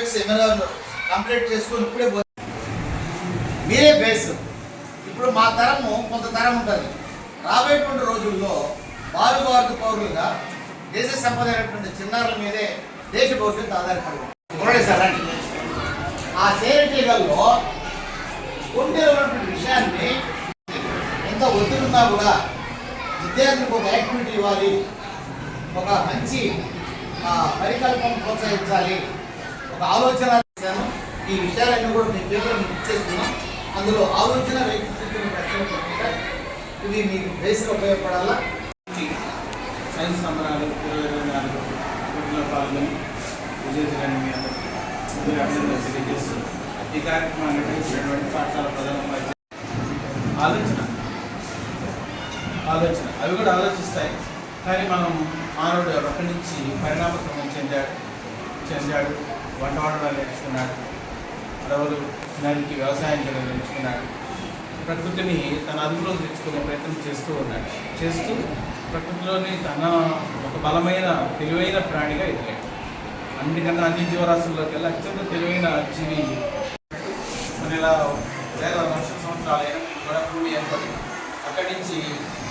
Subjects ఏమైనా complete చేసుకొని ఇప్పుడే పో- మీరే బేస్. ఇప్పుడు మా తరము కొంత తరం ఉంటుంది. రాబోయేటువంటి రోజుల్లో వారు వారు పౌరులుగా దేశ సంపద అయినటువంటి చిన్నారుల మీదే దేశ భవిష్యత్తు ఆధారపడి సార్ ఆ సేరిటీగల్లో ఉండే ఉన్నటువంటి విషయాన్ని ఎంత ఒత్తిడి ఉన్నా కూడా విద్యార్థులకు ఒక యాక్టివిటీ ఇవ్వాలి. ఒక మంచి పరికల్పన ప్రోత్సహించాలి. ఒక ఆలోచన చేశాను. ఈ విషయాలన్నీ కూడా మీ పేపర్ మీకు ఇచ్చేస్తున్నాం. అందులో ఆలోచన రేపు ఇది మీకు బేసిక్ ఉపయోగపడాలా? సైన్స్ సంబరాలు ఇరవై ఇరవై నాలుగు వీటిలో పాల్గొని విజేతలని మీ అందరికీ ముందుగా అభినందనలు తెలియజేస్తూ ఈ కార్యక్రమాన్ని నిర్వహించినటువంటి పాఠశాల ప్రధాన ఆలోచన. ఆలోచన. అవి కూడా ఆలోచిస్తాయి. కానీ మనం మానవుడు ఒకటి నుంచి పరిణామక్రమం చెందాడు చెందాడు. వంట వండడం నేర్చుకున్నాడు అడవులు దానికి వ్యవసాయం చేయడం నేర్చుకున్నాడు ప్రకృతిని తన అదుపులో తెచ్చుకునే ప్రయత్నం చేస్తూ ఉన్నాడు చేస్తూ ప్రకృతిలోని తన ఒక బలమైన తెలివైన ప్రాణిగా ఎదిగాడు. అన్నిటికన్నా అన్ని జీవరాశుల్లోకి వెళ్ళి అత్యంత తెలివైన జీవి. మన ఇలా వేల లక్షల సంవత్సరాలు అయినప్పుడు కూడా భూమి ఏర్పడి అక్కడి నుంచి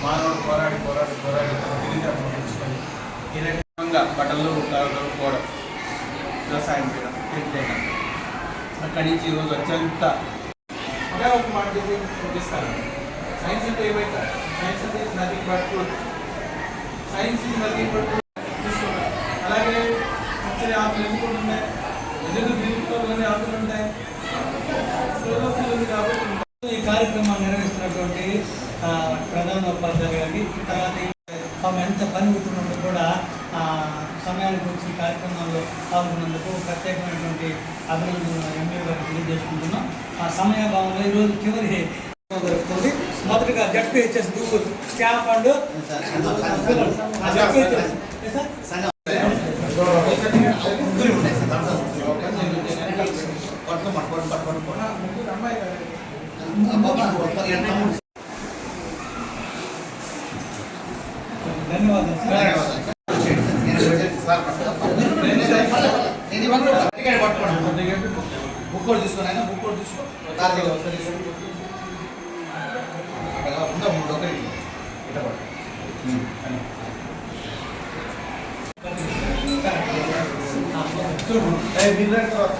మానవుడు పోరాడి పోరాడి పోరాడి తన తెలివితేటలు పెంచుకొని ఈ రకంగా బట్టలు కలుపుకోవడం వ్యవసాయం చేయడం తెలియజేయడం అక్కడి నుంచి ఈరోజు అత్యంత అదే ఒక మాట చేసి చూపిస్తాను సైన్స్ అంటే ఏమైతే? సైన్స్ అంటే nothing but truth science is nothing but తీసుకున్నాం అలాగే పచ్చని ఆకులు ఎందుకు ఉంటున్నాయి? ఎందుకు దీంట్లోనే ఆకులు ఉంటాయి? కాబట్టి ఈ కార్యక్రమాన్ని నిర్వహిస్తున్నటువంటి ప్రధాన ఉపాధ్యాయులు గారికి తర్వాత ఈ ఎంత పని కూడా సమయానికి వచ్చి కార్యక్రమాల్లో పాల్గొన్నందుకు ప్రత్యేకమైనటువంటి అభినందనలు ఎంఏ గారికి తెలియజేసుకుంటున్నాం. ఆ సమయభావంలో ఈరోజు చివరి జరుగుతుంది. మొదటగా జడ్పీహెచ్ఎస్ దూర్ స్టాఫ్ అండ్ ధన్యవాదాలు సార్. బుక్ కూడా తీసుకుని అయినా బుక్ కూడా తీసుకో దాని ఒకసారి తీసుకో. అక్కడ ఉందా మూడు ఒకటి ఇట్ట పట్టు. అని. చూడు ఏ, మీరు రండి తర్వాత.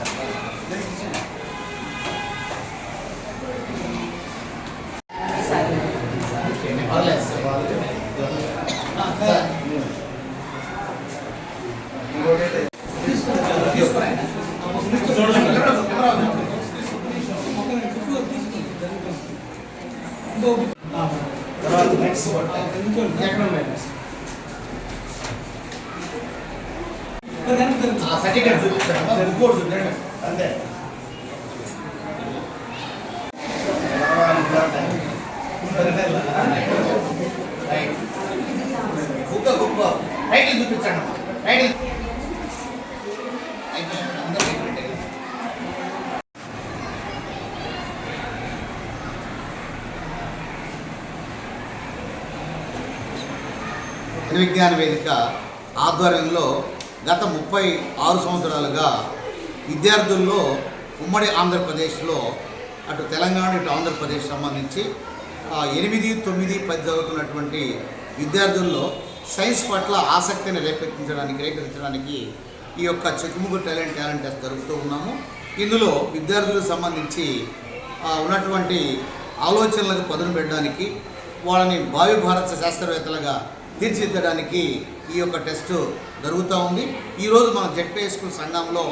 పర్లేదు సార్. తర్వాత నెక్స్ట్ ఎక్కడ ఉన్నాయి ఆ సర్టిఫికేట్ చూపిస్తాను ఇంకోటి చూడండి అంతే రైట్ బుక్క బుక్క టైటిల్ చూపించండి టైటిల్ విజ్ఞాన వేదిక ఆధ్వర్యంలో గత ముప్పై ఆరు సంవత్సరాలుగా విద్యార్థుల్లో ఉమ్మడి ఆంధ్రప్రదేశ్లో అటు తెలంగాణ ఇటు ఆంధ్రప్రదేశ్ సంబంధించి ఎనిమిది తొమ్మిది పది చదువుతున్నటువంటి విద్యార్థుల్లో సైన్స్ పట్ల ఆసక్తిని రేకెత్తించడానికి రేకెత్తించడానికి ఈ యొక్క చెక్కుముగ్గు టాలెంట్ టాలెంట్ టెస్ట్ జరుపుతూ ఉన్నాము. ఇందులో విద్యార్థులకు సంబంధించి ఉన్నటువంటి ఆలోచనలకు పదును పెట్టడానికి వాళ్ళని భావి భారత శాస్త్రవేత్తలుగా తీర్చిదిద్దడానికి ఈ యొక్క టెస్ట్ జరుగుతూ ఉంది. ఈరోజు మన జెడ్పీ స్కూల్ సంఘంలో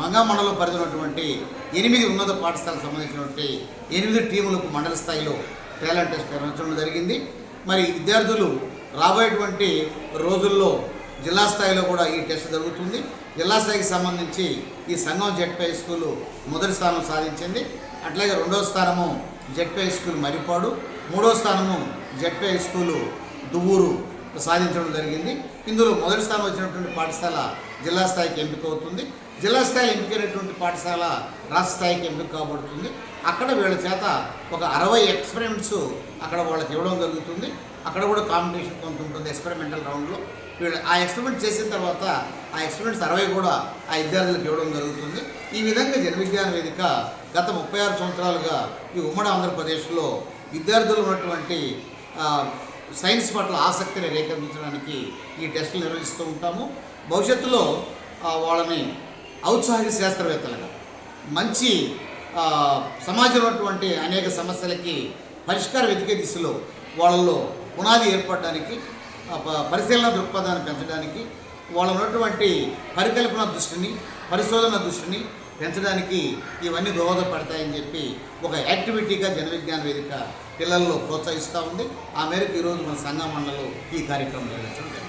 మంగా మండలం పరిధినటువంటి ఎనిమిది ఉన్నత పాఠశాలకు సంబంధించినటువంటి ఎనిమిది టీములకు మండల స్థాయిలో టాలెంట్ టెస్ట్ నిర్వహించడం జరిగింది. మరి విద్యార్థులు రాబోయేటువంటి రోజుల్లో జిల్లా స్థాయిలో కూడా ఈ టెస్ట్ జరుగుతుంది. జిల్లా స్థాయికి సంబంధించి ఈ సంఘం జెడ్పీ స్కూల్ మొదటి స్థానం సాధించింది. అట్లాగే రెండో స్థానము జెడ్పీ స్కూల్ మరిపాడు. మూడో స్థానము జెడ్పీ స్కూలు దువ్వూరు సాధించడం జరిగింది. ఇందులో మొదటి స్థానం వచ్చినటువంటి పాఠశాల జిల్లా స్థాయికి ఎంపిక అవుతుంది. జిల్లా స్థాయిలో ఎంపికైనటువంటి పాఠశాల రాష్ట్ర స్థాయికి ఎంపిక కాబడుతుంది. అక్కడ వీళ్ళ చేత ఒక అరవై ఎక్స్పెరిమెంట్స్ అక్కడ వాళ్ళకి ఇవ్వడం జరుగుతుంది. అక్కడ కూడా కాంపిటీషన్ కొంత ఉంటుంది ఎక్స్పెరిమెంటల్ రౌండ్లో. వీళ్ళు ఆ ఎక్స్పెరిమెంట్ చేసిన తర్వాత ఆ ఎక్స్పెరిమెంట్స్ అరవై కూడా ఆ విద్యార్థులకు ఇవ్వడం జరుగుతుంది. ఈ విధంగా జనవిజ్ఞాన వేదిక గత ముప్పై ఆరు సంవత్సరాలుగా ఈ ఉమ్మడి ఆంధ్రప్రదేశ్లో విద్యార్థులు ఉన్నటువంటి సైన్స్ పట్ల ఆసక్తిని రేకెత్తించడానికి ఈ టెస్టులు నిర్వహిస్తూ ఉంటాము. భవిష్యత్తులో వాళ్ళని ఔత్సాహిక శాస్త్రవేత్తలుగా మంచి సమాజంలో ఉన్నటువంటి అనేక సమస్యలకి పరిష్కార వెతికే దిశలో వాళ్ళల్లో పునాది ఏర్పడడానికి ప- పరిశీలన దృక్పథాన్ని పెంచడానికి వాళ్ళ ఉన్నటువంటి పరికల్పన దృష్టిని పరిశోధన దృష్టిని పెంచడానికి ఇవన్నీ దోహదపడతాయని చెప్పి ఒక యాక్టివిటీగా జనవిజ్ఞాన వేదిక పిల్లల్లో ప్రోత్సహిస్తూ ఉంది. ఆ మేరకు ఈరోజు మన సంఘ మండలి ఈ కార్యక్రమం నిర్వహించడం జరిగింది.